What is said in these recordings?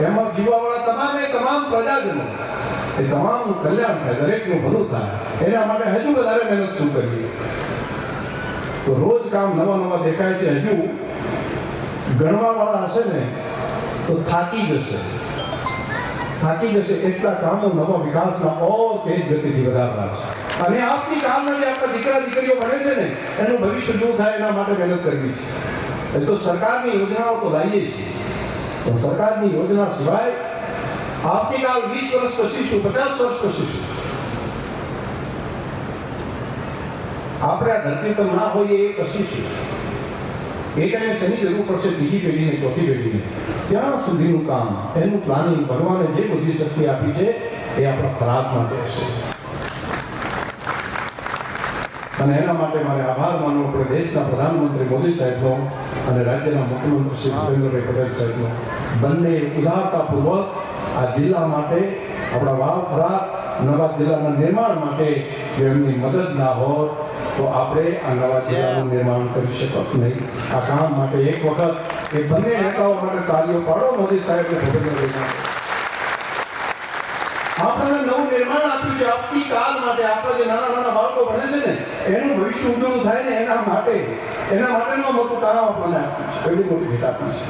એમાં જીવવાવાળા તમામે તમામ પ્રજાજનો, એ તમામનું કલ્યાણ થાય, દરેકનું ભલું થાય. એના માટે હજુ વધારે મહેનત શું કરીએ? તો રોજ કામ નવા નવા દેખાય છે, હજુ ગણવાવાળા હશે ને, તો થાકી જશે. થાકી જશે એટલા કામો નવા વિકાસના ઓર તેજ ગતિથી વધારવા છે. અને આપની કામના જે આપણા દીકરા દીકરીઓ ભણે છે ને, એનું ભવિષ્ય દૂર થાય એના માટે મહેનત કરવી છે. એ તો સરકારની યોજનાઓ તો લાવીએ છીએ. પણ સરકારની યોજના સિવાય આવતીકાલ વીસ વર્ષ પછી શું પચાસ વર્ષ પછી શું આપણે આ ધરતી પર ના હોઈએ એ પછી છે એ ટાઈમે શેની જરૂર પડશે બીજી પેઢીને ચોથી પેઢીને ત્યાં સુધીનું કામ એનું પ્લાનિંગ ભગવાને જે બુદ્ધિ શક્તિ આપી છે એ આપણા ખરાબ માટે હશે અને એના માટે મારે આભાર માનવો પડે દેશના પ્રધાનમંત્રી મોદી સાહેબનો અને રાજ્યના મુખ્યમંત્રી શ્રી ભૂપેન્દ્રભાઈ પટેલ સાહેબનો બંને ઉદારતાપૂર્વક આ જિલ્લા માટે, આપણા વાવ ખરાબ નવા જિલ્લાના નિર્માણ માટે જો એમની મદદ ના હોય તો આપણે આ નવા જિલ્લાનું નિર્માણ કરી શકત નહીં. આ કામ માટે એક વખત એ બંને નેતાઓ માટે તાલીઓ પાડો, મોદી સાહેબ ભૂપેન્દ્રભાઈ આપણને નવું નિર્માણ આપ્યું છે માટે આપણા જે નાના નાના બાળકો ભણે છે ને, એનું ભવિષ્ય ઉજળું થાય ને એના માટે એના માટેનો મોટું કામ આપણને આપ્યું છે એવી મોટી ભેટ આપી છે.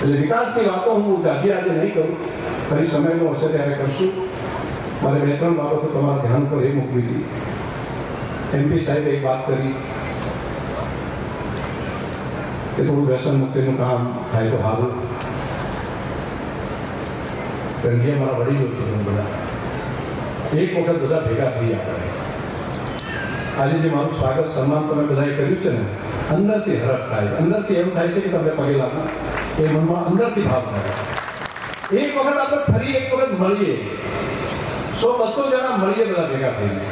એટલે વિકાસની વાતો હું આજે આજે નહીં કરું, ફરી સમયનો હશે ત્યારે કરશું. મારે બે ત્રણ બાબતો તમારા ધ્યાન પર એ મૂકવી હતી. એમપી સાહેબે એક વાત કરી કે થોડું વ્યસન મુક્તિનું કામ થાય તો સારું. કારણ કે મારા વડીલો છે બધા. એક વખત બધા ભેગા થઈ આપણે આજે જે મારું સ્વાગત સન્માન તમે બધાએ કર્યું છે ને, અંદરથી હરખ થાય. અંદરથી એમ થાય છે કે તમે પગે એ મનમાં અંદરથી ભાવ થાય. એક વખત આપણે ફરી એક વખત મળીએ. સો બસો જણા મળીએ બધા ભેગા થઈને.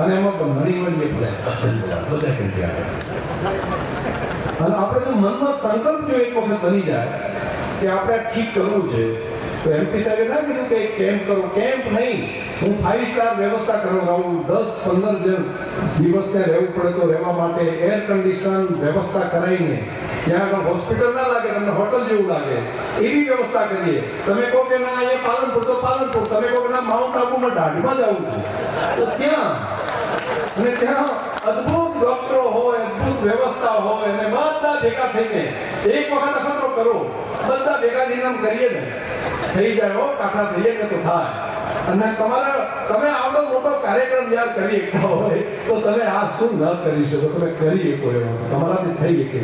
અને એમાં ઘણી મળીએ બધા બધા બધા કંટ્યા અને આપણે જો મનમાં સંકલ્પ જો એક વખત બની જાય કે આપણે ઠીક કરવું છે, તો એમપી સાહેબે ના કીધું કે કેમ્પ કરો કેમ્પ નહીં. હું ફાઈવ સ્ટાર વ્યવસ્થા કરાવું દસ પંદર જણ દિવસ ત્યાં રહેવું પડે તો રહેવા માટે એર કન્ડિશન વ્યવસ્થા કરાવીને ત્યાં આગળ હોસ્પિટલ ના લાગે, તમને હોટલ જેવું લાગે, એવી વ્યવસ્થા કરીએ. તમે કહો કે ના, અહીંયા પાલનપુર તો પાલનપુર. તમે કહો કે ના, માઉન્ટ આબુમાં દાઢીમાં જવું છે. તો ત્યાં, અને ત્યાં અદ્ભુત ડોક્ટરો હોય, અદ્ભુત વ્યવસ્થા હોય, અને બધા ભેગા થઈને એક વખત અખતરો કરો. બધા ભેગા થઈને કરીએ ને, થઈ જાય હો કાકા થઈએ ને તો થાય. અને તમારા તમે આવડો મોટો કાર્યક્રમ યાર કરી શકતા હોય, તો તમે આ શું ન કરી શકો? તમે કરી શકો એવો તમારાથી થઈ શકે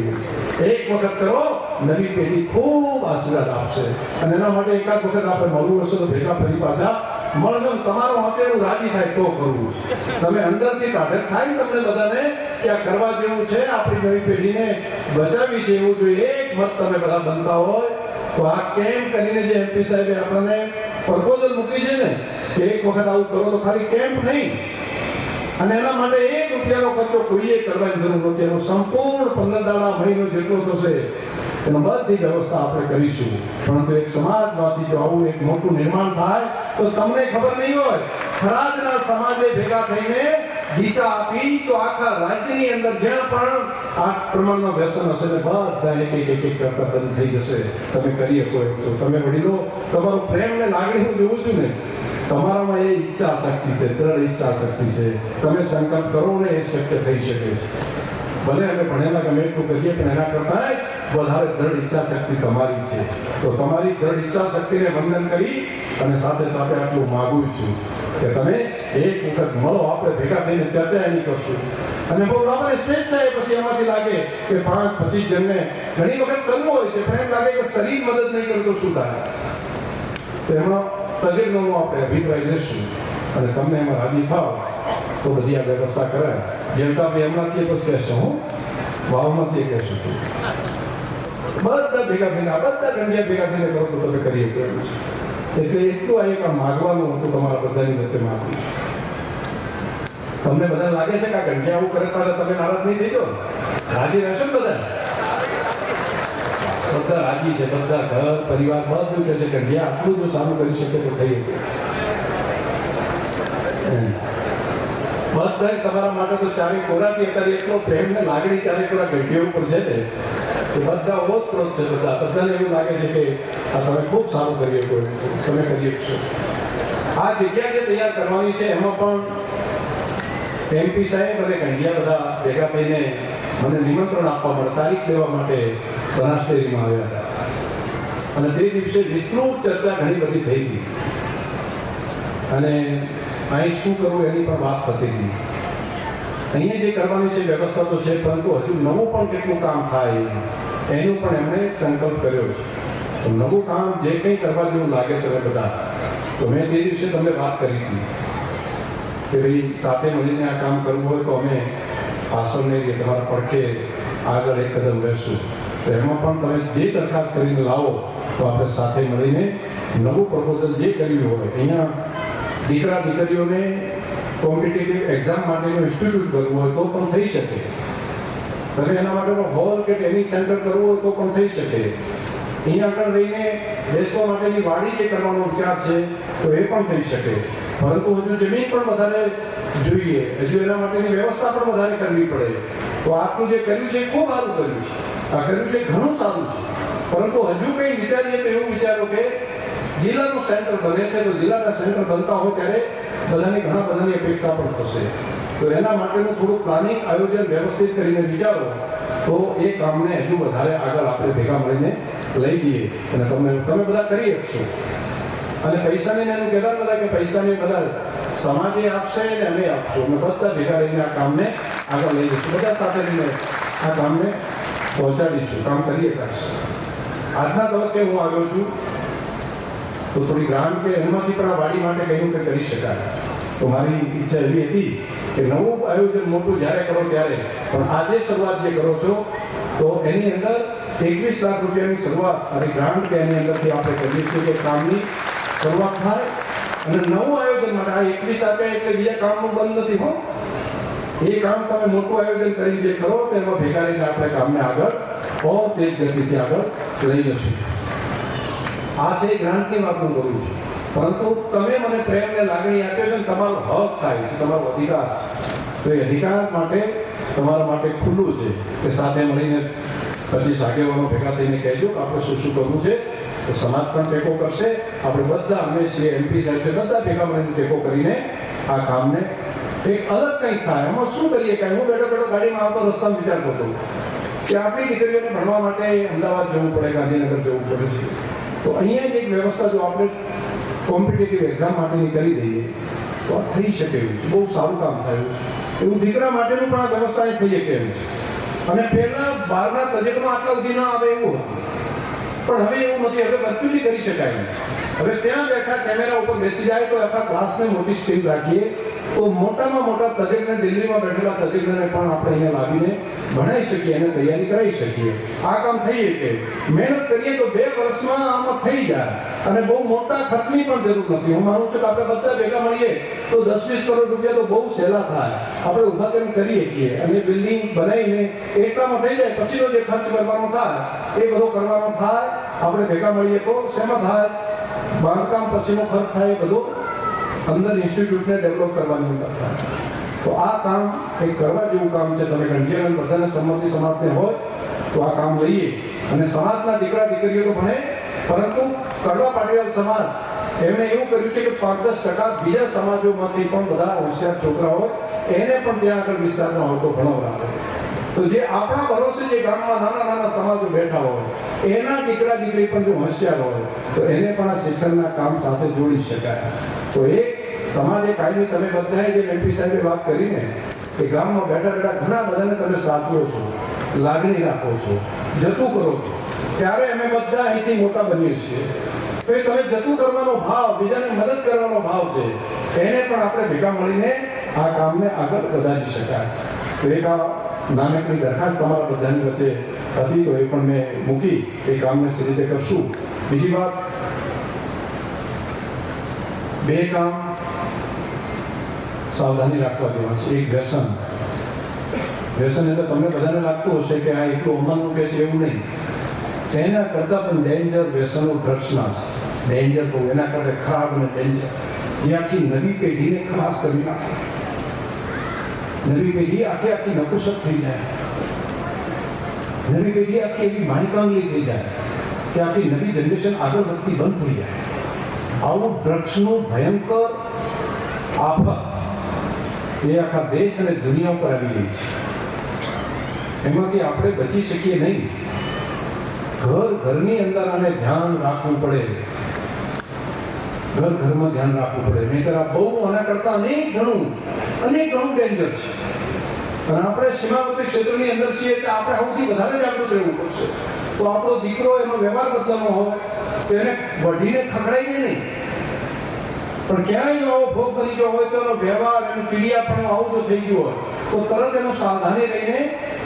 એક વખત કરો, નવી પેઢી ખૂબ આશીર્વાદ આપશે. અને એના માટે એકાદ વખત આપણે મળવું હશે તો ભેગા ફરી પાછા મળજો તમારો હકેલું રાજી થાય તો કરવું તમે અંદરથી તાકાત થાય ને તમને બધાને કે આ કરવા જેવું છે, આપણી નવી પેઢીને બચાવી છે એવું જોઈએ એક મત તમે બધા બનતા હોય, તો આ કેમ કરીને જે એમપી સાહેબે આપણને પ્રપોઝલ મૂકી છે ને? એક વખત આવું કરો તો ખાલી કેમ્પ નહીં? અને એના માટે એક રૂપિયાનો ખર્ચો કોઈએ કરવાની જરૂર નથી. એનો સંપૂર્ણ પંદર દાડા મહિનો જેટલો થશે, એનો બધી વ્યવસ્થા આપણે કરીશું. પરંતુ એક સમાજમાંથી જો આવું એક મોટું નિર્માણ થાય, તો તમને ખબર નહીં હોય, ખરાજના સમાજે ભેગા થઈને દિશા આપી તો આખા રાજ્યની અંદર જ્યાં પણ આ પ્રમાણમાં વ્યસન હશે ને બધા એક એક એક એક કરતા બંધ થઈ જશે. તમે કરી શકો એમ છો તમે વડીલો, તમારો પ્રેમ ને લાગણી હું જોઉં છું ને તમારામાં એ ઈચ્છા શક્તિ છે, દ્રઢ ઈચ્છા શક્તિ છે. તમે સંકલ્પ કરો ને એ શક્ય થઈ શકે છે. ભલે અમે ભણેલા ગમે એટલું કરીએ, પણ એના કરતા વધારે દ્રઢ ઈચ્છા શક્તિ તમારી છે. તો તમારી દ્રઢ ઈચ્છા શક્તિને વંદન કરી અને સાથે સાથે આટલું માગું છું કે તમે એક વખત મળો, આપણે ભેગા થઈને ચર્ચા એની કરશું. અને બહુ આપણે સ્વેચ્છા એ પછી એમાંથી લાગે કે પાંચ, પચીસ જણને ઘણી વખત કરવું હોય છે, પણ એમ લાગે કે શરીર મદદ નહીં કરતો શું થાય? તો એમાં તજજ્ઞોનો આપણે અભિપ્રાય લેશું. અને તમને એમાં રાજી થાવ તો બધી આ વ્યવસ્થા કરાય જેમતા ભાઈ હમણાંથી બસ કહેશો, હું? વાવમાંથી કહેશું બધા ભેગા થઈને, આ બધા ગંડિયા ભેગા થઈને કરો તો તમે કરી શકીએ એટલે એટલું આ એક માગવાનું હતું તમારા બધાની વચ્ચે માગવું તમને બધા લાગે છે કે આ ગંડિયા આવું કરે પાછા તમે નારાજ નહીં થઈ જાઓ? રાજી રહેશો બધા? બધા રાજી છે બધા ઘર, પરિવાર બધું કહે છે, કે ગયા આટલું જો સારું કરી શકે તો થઈ. બધાય તમારા માટે તો ચારે કોરાથી અત્યારે એટલો પ્રેમ ને લાગણી ચારે કોરા ઘટી ઉપર છે ને, કે બધા ઓતપ્રોત છે બધા. બધાને એવું લાગે છે કે આ તમે ખૂબ સારું કરી શકો તમે કરી શકશો આ જગ્યા જે તૈયાર કરવાની છે, એમાં પણ એમપી સાહેબ અને કંડિયા બધા ભેગા થઈને મને નિમંત્રણ આપવા મળે, તારીખ લેવા માટે બનાસ આવ્યા હતા. અને તે દિવસે વિસ્તૃત ચર્ચા ઘણી બધી થઈ હતી. અને અહીં શું કરવું એની પણ વાત થતી હતી. અહીંયા જે કરવાની છે વ્યવસ્થા તો છે, પરંતુ હજુ નવું પણ કેટલું કામ થાય, એનું પણ એમણે સંકલ્પ કર્યો છે. તો નવું કામ જે કંઈ કરવા જેવું લાગે તમે બધા, તો મેં તે દિવસે તમને વાત કરી હતી. કે ભાઈ, સાથે મળીને આ કામ કરવું હોય તો અમે નહીં રહીએ તમારા પડખે આગળ એક કદમ રહેશું તો એમાં પણ તમે જે દરખાસ્ત કરીને લાવો, તો આપણે સાથે મળીને નવું પ્રપોઝલ જે કર્યું હોય અહીંયા દીકરા દીકરીઓને કોમ્પિટેટિવ એક્ઝામ માટેનું ઇન્સ્ટિટ્યૂટ કરવું હોય તો પણ થઈ શકે. તમે એના માટેનો હોલ કે ટ્રેનિંગ સેન્ટર કરવું હોય તો પણ થઈ શકે. અહીંયા આગળ રહીને બેસવા માટેની વાડી જે કરવાનો વિચાર છે, તો એ પણ થઈ શકે. પરંતુ હજુ જમીન પણ વધારે જોઈએ. હજુ એના માટેની વ્યવસ્થા પણ વધારે કરવી પડે. તો આપનું જે કર્યું છે ખૂબ સારું કર્યું છે. આ કર્યું ઘણું સારું છે. પરંતુ હજુ કંઈ વિચારીએ તો એવું વિચારો કે જિલ્લાનું સેન્ટર બને છે, તો જિલ્લાના સેન્ટર બનતા હોય ત્યારે બધાની ઘણા બધાની અપેક્ષા પણ થશે. તો એના માટેનું થોડું પ્લાનિંગ, આયોજન વ્યવસ્થિત કરીને વિચારો, તો એ કામને હજુ વધારે આગળ આપણે ભેગા મળીને લઈ જઈએ. અને તમે તમે બધા કરી શકશો અને પૈસાની એનું કહેતા બધા કે પૈસાની બધા સમાજે આપશે ને અમે આપશું. અમે બધા ભેગા રહીને આ કામને આગળ લઈ જઈશું. બધા સાથે રહીને આ કામને પહોંચાડીશું કામ કરીએ કરશું આજના તબક્કે હું આવ્યો છું, તો થોડી ગ્રાન્ટ કે એમાંથી પણ આ વાડી માટે કહ્યું કે કરી શકાય. તો મારી ઈચ્છા એવી હતી કે નવું આયોજન મોટું જ્યારે કરો ત્યારે, પણ આજે શરૂઆત જે કરો છો, તો એની અંદર એકવીસ લાખ રૂપિયાની શરૂઆત અને ગ્રાન્ટ કે એની અંદરથી આપણે કરીએ છીએ કે કામની શરૂઆત થાય અને નવું આયોજન માટે આ એકવીસ આપ્યા એટલે બીજા કામનું બંધ નથી, હો. એ કામ તમે મોટું આયોજન કરી જે કરો, તો એમાં ભેગા રહીને આપણે કામને આગળ બહુ તેજ ગતિથી આગળ લઈ જશું. આ છે ગ્રાન્ટની વાત કરું છું. પરંતુ તમે મને પ્રેમને લાગણી આપ્યો છે તમારો હક થાય છે, તમારો અધિકાર છે. તો એ અધિકાર માટે તમારા માટે ખુલ્લું છે કે સાથે મળીને પચીસ આગેવાનો ભેગા થઈને કહેજો આપણે શું શું કરવું છે. તો સમાજ પણ ટેકો કરશે. આપણે બધા અમે છીએ એમપી સાહેબ છે, બધા ભેગા મળીને ટેકો કરીને આ કામને એક અલગ કંઈક થાય. એમાં શું કરીએ કાંઈ હું બેઠો બેઠો ગાડીમાં આવતો રસ્તામાં વિચારતો હતો કે આપણી દીકરીઓને ભણવા માટે અમદાવાદ જવું પડે, ગાંધીનગર જવું પડે છે. તો અહીંયા જ એક વ્યવસ્થા જો આપણે કોમ્પિટિટિવ એક્ઝામ માટેની કરી દઈએ, તો આ થઈ શકે એવું છે. બહુ સારું કામ થયું છે. એવું દીકરા માટેનું પણ આ વ્યવસ્થા થઈ શકે એમ છે. અને પહેલા બહારના તજજ્ઞો આટલા સુધી ના આવે એવું હતું. પણ હવે એવું નથી. હવે બધું કરી શકાય હવે ત્યાં બેઠા કેમેરા ઉપર બેસી જાય તો આખા ક્લાસને મોટી સ્ક્રીન રાખીએ. તો મોટામાં મોટા તજજ્ઞ દિલ્હીમાં બેઠેલા તજજ્ઞને પણ આપણે અહીંયા લાવીને ભણાવી શકીએ અને તૈયારી કરાવી શકીએ. આ કામ થઈ શકે. મહેનત કરીએ તો બે વર્ષમાં આમાં થઈ જાય. અને બહુ મોટા ખર્ચની પણ જરૂર નથી. હું માનું છું કે આપણે બધા ભેગા મળીએ તો દસ વીસ કરોડ રૂપિયા તો બહુ સહેલા થાય. આપણે ઊભા કરીને કરી શકીએ. અને બિલ્ડિંગ બનાવીને એટલામાં થઈ જાય પછીનો જે ખર્ચ કરવાનો થાય. એ બધો કરવાનો થાય. આપણે ભેગા મળીએ તો શેમાં થાય? બાંધકામ પછીનો ખર્ચ થાય એ બધો અંદર ઇન્સ્ટિટ્યૂટને ડેવલપ કરવાની અંદર. તો આ કામ એ કરવા જેવું કામ છે. તમે ગંજીવન બધાને સંમતિ સમાજને હોય, તો આ કામ લઈએ. અને સમાજના દીકરા દીકરીઓ ભણે, પરંતુ કડવા પાટીદાર સમાજ, એમણે એવું કર્યું છે કે પાંચ દસ ટકા બીજા સમાજોમાંથી પણ બધા હોશિયાર છોકરા હોય, એને પણ ત્યાં આગળ વિસ્તારમાં હોય તો ભણાવડાવે તો જે આપણા ભરોસે જે ગામમાં નાના નાના સમાજો બેઠા હોય, એના દીકરા દીકરી પણ જો હોશિયાર હોય, તો એને પણ આ શિક્ષણના કામ સાથે જોડી શકાય. તો એક સમાજે કાયમી તમે બધાએ જે એમપી સાહેબે વાત કરીને કે ગામમાં બેઠા બેઠા ઘણા બધાને તમે સાચવો છો, લાગણી રાખો છો, જતું કરો છો. ત્યારે અમે બધા અહીંથી મોટા બનીએ છીએ. તો એ તમે જતું કરવાનો ભાવ, બીજાને મદદ કરવાનો ભાવ છે, એને પણ આપણે ભેગા મળીને આ કામને આગળ વધારી શકાય. તો એક આ નાનકડી દરખાસ્ત તમારા બધાની વચ્ચે હતી, તો એ પણ મેં મૂકી એ કામને સી રીતે કરશું. બીજી વાત, બે કામ સાવધાની રાખવા જેવા છે. એક વ્યસન. વ્યસન એટલે તમને બધાને લાગતું હશે કે આ એટલું અમલનું કે છે એવું નહીં. તેના કરતાં પણ ડેન્જર વ્યસનો ડ્રગ્સના છે. ડેન્જર બહુ. એના કરતાં ખરાબ અને ડેન્જર જે આખી નવી પેઢીને ખાસ કરી નાખે. નવી પેઢી આખી આખી નપુસક થઈ જાય. નવી પેઢી આખી એવી માહિતાંગલી થઈ જાય કે આખી નવી જનરેશન આગળ વધતી બંધ થઈ જાય. આવું ડ્રગ્સનું ભયંકર આફત એ આખા દેશ અને દુનિયા ઉપર આવી રહી છે. એમાંથી આપણે બચી શકીએ નહીં. ઘર ઘરની અંદર આને ધ્યાન રાખવું પડે. ઘર ઘરમાં ધ્યાન રાખવું પડે. નહીં આ બહુ આના કરતાં અનેક ઘણું અનેક ઘણું ડેન્જર છે. અને આપણે સીમાવર્તી ક્ષેત્રની અંદર છીએ એટલે આપણે સૌથી વધારે જાગૃત રહેવું પડશે. તો આપણો દીકરો એનો વ્યવહાર બદલવાનો હોય તો એને વઢીને ખખડાઈને નહીં. પણ ક્યાંય આવો ભોગ બની ગયો હોય તો એનો વ્યવહાર એનું પણ આવું જો થઈ ગયું હોય, તો તરત એનું સાવધાની રહીને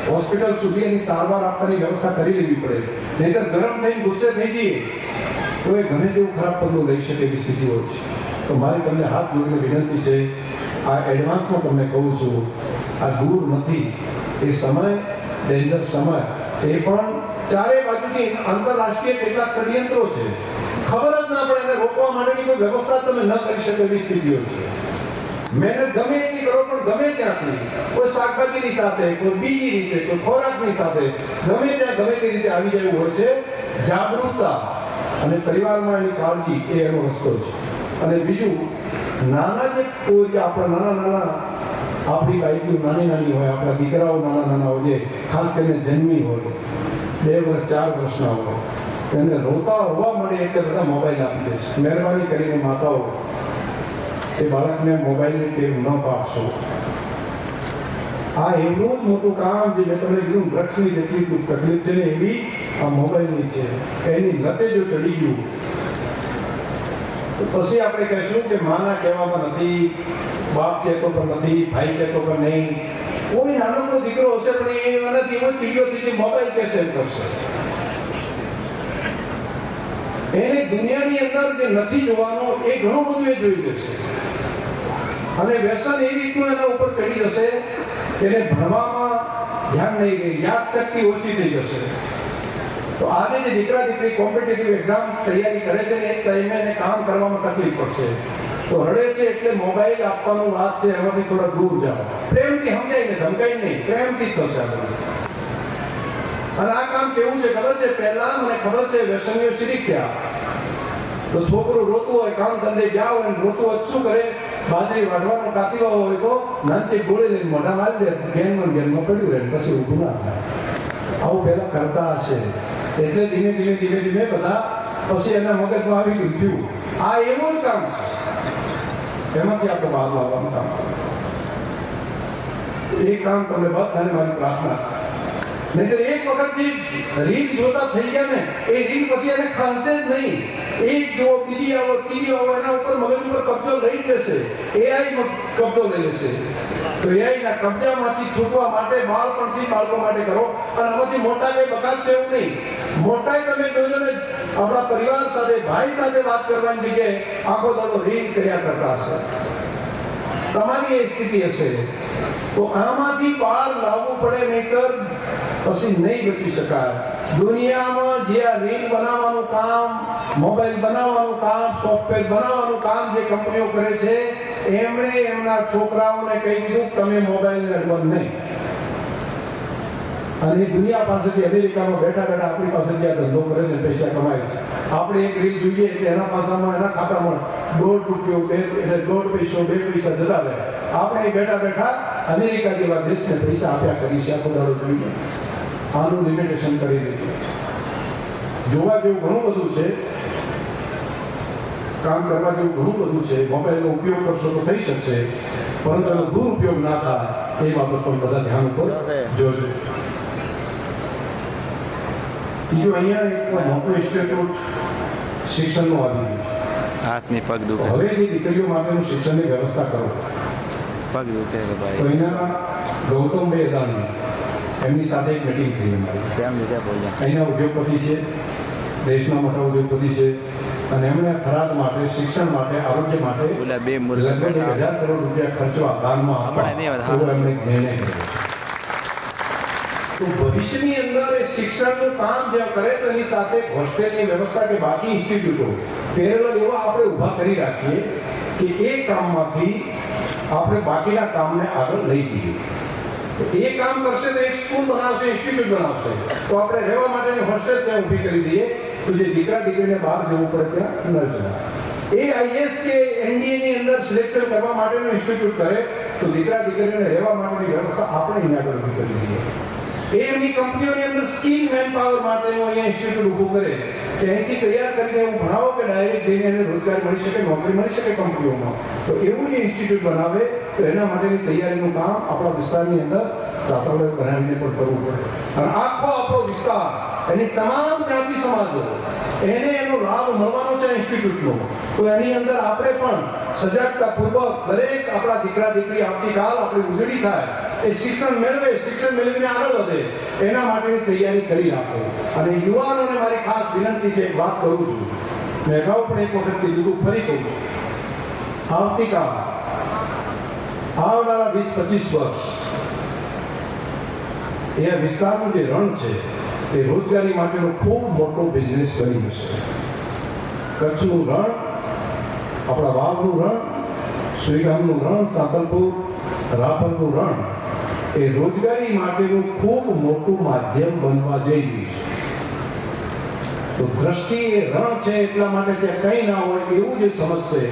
હોસ્પિટલ સુધી એની સારવાર આપવાની વ્યવસ્થા કરી લેવી પડે. નહીંતર ગરમ થઈને ગુસ્સે થઈ જઈએ, તો એ ગમે તેવું ખરાબ પગલું લઈ શકે એવી સ્થિતિ હોય છે. તો મારી તમને હાથ જોડીને વિનંતી છે, આ એડવાન્સમાં તમને કહું છું, આ દૂર નથી. એ સમય ડેન્જર સમય, એ પણ ચારે બાજુથી આંતરરાષ્ટ્રીય કેટલાક ષડયંત્રો છે ખબર જ ના પડે એને રોકવા માટેની કોઈ વ્યવસ્થા તમે ન કરી શકો એવી સ્થિતિઓ છે. મહેનત ગમે એટલી કરો, પણ ગમે ત્યાંથી કોઈ શાકભાજીની સાથે, કોઈ બીજી રીતે, કોઈ ખોરાકની સાથે, ગમે ત્યાં ગમે તે રીતે આવી જવું હોય છે. જાગૃતતા અને પરિવારમાં એની કાળજી એ એનો રસ્તો છે. અને બીજું, નાના જે કોઈ આપણા નાના નાના, આપણી બાઈકની નાની નાની હોય, આપણા દીકરાઓ નાના નાના હોય, જે ખાસ કરીને જન્મી હોય, બે વર્ષ, ચાર વર્ષના હોય એને રોતા હોવા મળે એટલે બધા મોબાઈલ આપી દે મહેરબાની કરીને માતાઓ, એ બાળકને મોબાઈલની ટેવ ન પાડશો. આ એવડું જ મોટું કામ જે મેં તમને કીધું ડ્રગ્સની જેટલી તકલીફ છે ને એવી આ મોબાઈલની છે. એની લતે જો ચડી ગયું, તો પછી આપણે કહીશું કે માના કહેવામાં નથી, બાપ કહેતો પણ નથી, ભાઈ કહેતો પણ નહીં. કોઈ નાનો દીકરો હશે પણ એ નથી, એવો ચીડિયો થઈ મોબાઈલ કેસે કરશે. એને દુનિયાની અંદર જે નથી જોવાનો, એ ઘણું બધું એ જોઈ જશે અને વ્યસન એ રીતનું એના ઉપર ચડી જશે એને ભણવામાં ધ્યાન નહીં રહે યાદ શક્તિ ઓછી થઈ જશે. તો આજે જે દીકરા દીકરી કોમ્પિટેટિવ એક્ઝામ તૈયારી કરે છે ને, એ ટાઈમે એને કામ કરવામાં તકલીફ પડશે. તો રડે છે એટલે મોબાઈલ આપવાનું વાત છે, એમાંથી થોડા દૂર જાઓ. પ્રેમથી સમજાઈને ધમકાઈ નહીં, પ્રેમથી જ થશે આ બધું અને આ કામ કેવું છે ખબર છે? પહેલા મને ખબર છે વ્યસનીઓ શીરી થયા તો છોકરો રોતું હોય, કામ ધંધે ગયા હોય રોતું હોય શું કરે? બાજરી વાઢવાનો કાતીવા હોય તો નાનથી ગોળી લઈને મોઢા મારી દે, ગેનમાં ગેનમાં પડ્યું રહે પછી ઊભું ના થાય. આવું પહેલા કરતા હશે. એટલે ધીમે ધીમે ધીમે ધીમે બધા પછી એના મગજમાં આવી ગયું, થયું. આ એવું જ કામ છે. એમાંથી આપણે બહાર લાવવાનું કામ. એ કામ તમને બધાને મારી પ્રાર્થના છે. નહીંતર એક વખત જે રીત જોતા થઈ ગયા ને એ રીત પછી એને ખાશે જ નહીં એક જો બીજી આવો ત્રીજી આવો એના ઉપર મગજ ઉપર કબજો લઈ લેશે એઆઈ કબજો લઈ લેશે તો એઆઈ ના કબજામાંથી છૂટવા માટે બાળપણથી બાળકો માટે કરો અને આમાંથી મોટા કઈ બગાડ છે એવું નહીં મોટાએ તમે જોજો ને આપણા પરિવાર સાથે ભાઈ સાથે વાત કરવાની જગ્યાએ આખો દાડો રીલ કર્યા કરતા હશે તમારી એ સ્થિતિ હશે તો આમાંથી બહાર લાવવું પડે નહીતર પછી નહીં બચી શકાય. દુનિયામાં જે રીલ બનાવવાનું કામ મોબાઈલ બનાવવાનું કામ સોફ્ટવેર બનાવવાનું કામ જે કંપનીઓ કરે છે, એમણે એમના છોકરાઓને કહી દીધું તમે મોબાઈલ બંધ નહીં. અને દુનિયા પાસેથી અમેરિકામાં બેઠા બેઠા આપણી પાસેથી આ ધંધો કરે છે, પૈસા કમાય છે. આપણે એક રીલ જોઈએ એટલે એના પાસામાં, એના ખાતામાં દોઢ રૂપિયો બે, એટલે દોઢ પૈસો, બે પૈસા જતા રહે. આપણે બેઠા બેઠા અમેરિકા જેવા દેશને પૈસા આપ્યા કરી છે, આખો જોઈએ આનું લિમિટેશન કરી દીધું. જોવા જેવું ઘણું બધું છે કામ કરવા જેવું ઘણું બધું છે મોબાઈલનો ઉપયોગ કરશો તો થઈ શકશે પરંતુ એનો દુરુપયોગ ના થાય એ બાબત પણ બધા ધ્યાન ઉપર જોજો. બીજું અહીંયા એક મોટું ઇન્સ્ટિટ્યૂટ શિક્ષણનું આવી હાથની પગ દુખે. હવે જે દીકરીઓ માટેનું શિક્ષણની વ્યવસ્થા કરો. પગ દુખે ભાઈ? તો અહીંના ગૌતમભાઈ અદાણી એમની સાથે એક મિટિંગ થઈ અમારી અહીંના ઉદ્યોગપતિ છે દેશના મોટા ઉદ્યોગપતિ છે અને એમણે થરાદ માટે શિક્ષણ માટે આરોગ્ય માટે લગભગ હજાર કરોડ રૂપિયા ખર્ચવા દાનમાં આપવા એમણે નિર્ણય કર્યો. તો ભવિષ્યની અંદર એ શિક્ષણનું કામ જે કરે તો એની સાથે હોસ્ટેલની વ્યવસ્થા કે બાકી ઇન્સ્ટિટ્યૂટો પેરેલલ એવા આપણે ઊભા કરી રાખીએ કે એ કામમાંથી આપણે બાકીના કામને આગળ લઈ જઈએ. એ કામ કરશે તો એક સ્કૂલ બનાવશે ઇન્સ્ટિટ્યૂટ બનાવશે. તો આપણે રહેવા માટેની હોસ્ટેલ ત્યાં ઊભી કરી દઈએ. તો જે દીકરા દીકરીને બહાર જવું પડે ત્યાં ન જવાય એ આઈએસ કે એનડીએ ની અંદર સિલેક્શન કરવા માટેનું ઇન્સ્ટિટ્યૂટ કરે, તો દીકરા દીકરીને રહેવા માટેની વ્યવસ્થા આપણે અહીંયા આગળ કરી દઈએ. એ એમની કંપનીઓની અંદર સ્કિલ મેન પાવર માટેનું અહીંયા ઇન્સ્ટિટ્યૂટ ઊભું કરે, કે અહીંથી તૈયાર કરીને એવું ભણાવો કે ડાયરેક્ટ જઈને એને રોજગાર મળી શકે, નોકરી મળી શકે કંપનીઓમાં. તો એવું જે ઇન્સ્ટિટ્યૂટ બનાવે, તો એના માટેની તૈયારીનું કામ આપણા વિસ્તારની અંદર સાતવડે બનાવીને પણ કરવું પડે. અને આખો આપણો વિસ્તાર, એની તમામ જ્ઞાતિ સમાજો, એને એનો લાભ મળવાનો છે ઇન્સ્ટિટ્યૂટનો તો એની અંદર આપણે પણ સજાગતાપૂર્વક દરેક આપણા દીકરા દીકરી આવતીકાલ આપણી ઉજળી થાય, એ શિક્ષણ મેળવે, શિક્ષણ મેળવીને આગળ એના માટેની તૈયારી કરી રાખો. અને યુવાનોને મારી ખાસ વિનંતી છે એક વાત કરું છું. મેં અગાઉ પણ એક વખત કીધું હતું, ફરી કહું છું. આવતીકાલ આવનારા વીસ પચીસ વર્ષ એ વિસ્તારનું જે રણ છે એ રોજગારી માટેનો ખૂબ મોટો બિઝનેસ બની જશે. કચ્છનું રણ આપણા વાવનું રણ શ્રીરામનું રણ સાતલપુર રાપરનું રણ એ રોજગારી માટેનું ખૂબ મોટું માધ્યમ બનવા જઈ રહ્યું છે. તો દ્રષ્ટિ એ રણ છે એટલા માટે ત્યાં કંઈ ના હોય એવું જે સમજશે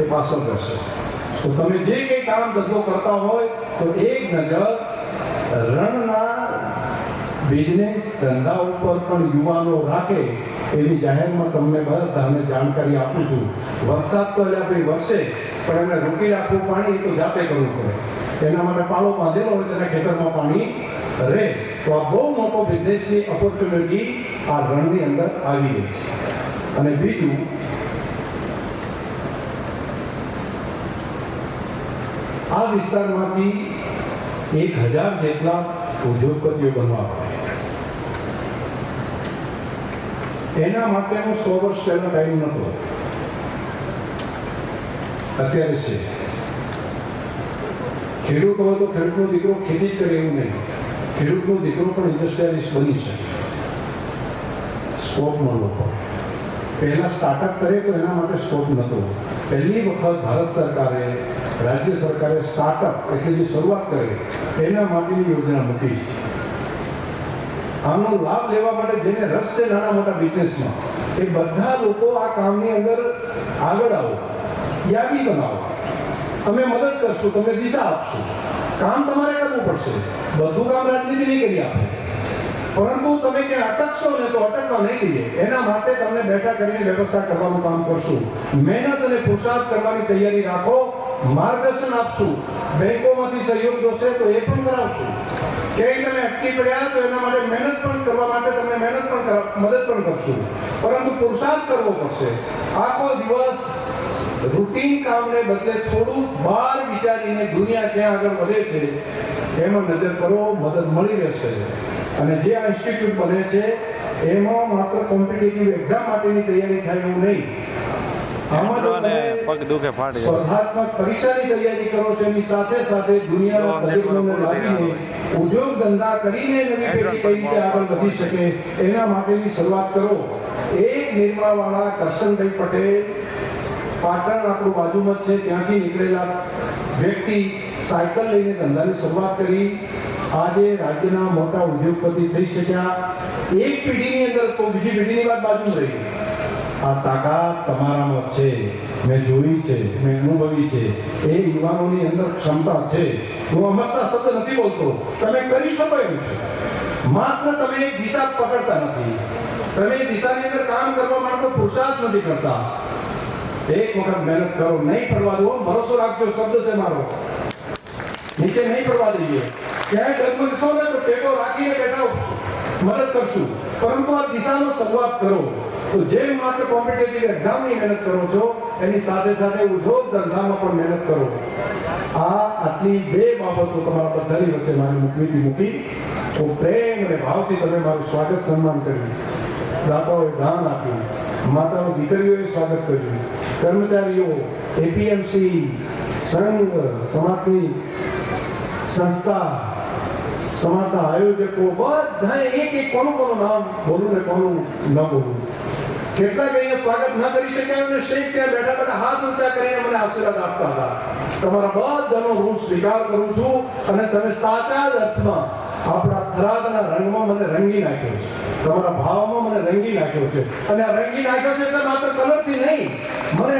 એ પાછળ રહેશે. તો તમે જે કંઈ કામ ધંધો કરતા હોય, તો એક નજર રણના બિઝનેસ ધંધા ઉપર પણ યુવાનો રાખે એવી જાહેરમાં તમને બધાને જાણકારી આપું છું. વરસાદ તો એટલે ભાઈ વરસે, પણ એમને રોકી રાખવું પાણી તો જાતે કરવું પડે. એના માટે પાળો બાંધેલો હોય તેના ખેતરમાં પાણી રહે. તો આ બહુ મોટો બિઝનેસની ઓપોર્ચ્યુનિટી આ રણની અંદર આવી રહી છે. અને બીજું, આ વિસ્તારમાંથી એક હજાર જેટલા ઉદ્યોગપતિઓ બનવા એના માટેનો સો વર્ષ પહેલા ટાઈમ નહોતો. અત્યારે છે. ખેડૂત હોય તો ખેડૂતનો દીકરો ખેતી જ કરે એવું નહીં. ખેડૂતનો દીકરો પણ ઇન્ડસ્ટ્રીયાલિસ્ટ બની શકે. સ્કોપ મળવો પહેલાં સ્ટાર્ટઅપ કરે તો એના માટે સ્કોપ નહોતો. પહેલી વખત ભારત સરકારે, રાજ્ય સરકારે સ્ટાર્ટઅપ એટલે જે શરૂઆત કરે, એના માટેની યોજના મૂકી છે. આનો લાભ લેવા માટે જેને રસ છે નાના મોટા બિઝનેસમાં એ બધા લોકો આ કામની અંદર આગળ આવો, યાદી બનાવો. અમે મદદ કરશું, તમને દિશા આપશું. કામ તમારે કરવું પડશે. બધું કામ રાજનીતિ નહીં કરી આપે. પરંતુ તમે કે અટકશો ને તો અટકવા નહીં દઈએ. એના માટે તમને બેઠા કરીને વ્યવસ્થા કરવાનું કામ કરશું. મહેનત અને પુરુષાર્થ કરવાની તૈયારી રાખો. માર્ગદર્શન આપશું. બેંકોમાંથી સહયોગ જોશે તો એ પણ કરાવશું. કે તમે અટકી પડ્યા તો એના માટે મહેનત પણ કરવા માટે તમને મહેનત પણ મદદ પણ કરશું. પરંતુ પુરુષાર્થ કરવો પડશે. આખો દિવસ રૂટીન કામને બદલે થોડું બહાર વિચારીને દુનિયા ક્યાં આગળ વધે છે એમાં નજર કરો મદદ મળી રહેશે. અને જે આ ઇન્સ્ટિટ્યૂટ બને છે એમાં માત્ર કોમ્પિટેટિવ એક્ઝામ માટેની તૈયારી થાય એવું નહીં. આમાં તો તમે પગ દુખે ફાટી સ્પર્ધાત્મક પરીક્ષાની તૈયારી કરો છો એની સાથે સાથે દુનિયાના તજજ્ઞોને લાવીને ઉદ્યોગ ધંધા કરીને નવી પેઢી કઈ રીતે આગળ વધી શકે એના માટેની શરૂઆત કરો. એક નિર્માવાળા કરશનભાઈ પટેલ પાટણ આપણું બાજુમાં છે. ત્યાંથી નીકળેલા વ્યક્તિ સાયકલ લઈને ધંધાની શરૂઆત કરી. આજે રાજ્યના મોટા ઉદ્યોગપતિ થઈ શક્યા. એક પેઢીની અંદર તો બીજી પેઢીની વાત બાજુ રહી. આ તાકાત તમારામાં છે. મેં જોઈ છે, મેં અનુભવી છે. એ યુવાનોની અંદર ક્ષમતા છે. હું અમસ્તા શબ્દ નથી બોલતો. તમે કરી શકો એમ છે. માત્ર તમે દિશા પકડતા નથી. તમે દિશાની અંદર કામ કરવા માટે પુરુષાર્થ નથી કરતા. એક વખત મહેનત કરો. નહીં પડવા દો, ભરોસો રાખજો, શબ્દ છે મારો. નીચે નહીં પડવા દઈએ ક્યાંય ડગમગશો ને તો ટેકો રાખીને બેઠા મદદ કરશું. પરંતુ આ દિશાનો શરૂઆત કરો. તો જેમ માત્ર કોમ્પિટેટિવ એક્ઝામની મહેનત કરો છો, એની સાથે સાથે ઉદ્યોગ ધંધામાં પણ મહેનત કરો. આ આટલી બે બાબતો તમારા બધાની વચ્ચે મારી મૂકવીથી મૂકી. હું પ્રેમ અને ભાવથી તમે મારું સ્વાગત સન્માન કર્યું. દાતાઓએ દાન આપ્યું. માતાઓ દીકરીઓએ સ્વાગત કર્યું. કર્મચારીઓ એપીએમસી સંઘ, સમાજની સંસ્થા, સમાજના આયોજકો બધા એક એક કોનું કોનું નામ બોલું ને કોનું ન બોલું. કેટલાક અહીંયા સ્વાગત ન કરી શક્યા અને શેખ ત્યાં બેઠા બેઠા હાથ ઊંચા કરીને મને આશીર્વાદ આપતા હતા. તમારા બધાનો હું સ્વીકાર કરું છું અને તમે સાચા અર્થમાં આપણા થરાદના રંગમાં મને રંગી નાખ્યો છે. તમારા ભાવમાં મને રંગી નાખ્યો છે. અને આ રંગી નાખ્યો છે એટલે માત્ર કલરથી નહીં, મને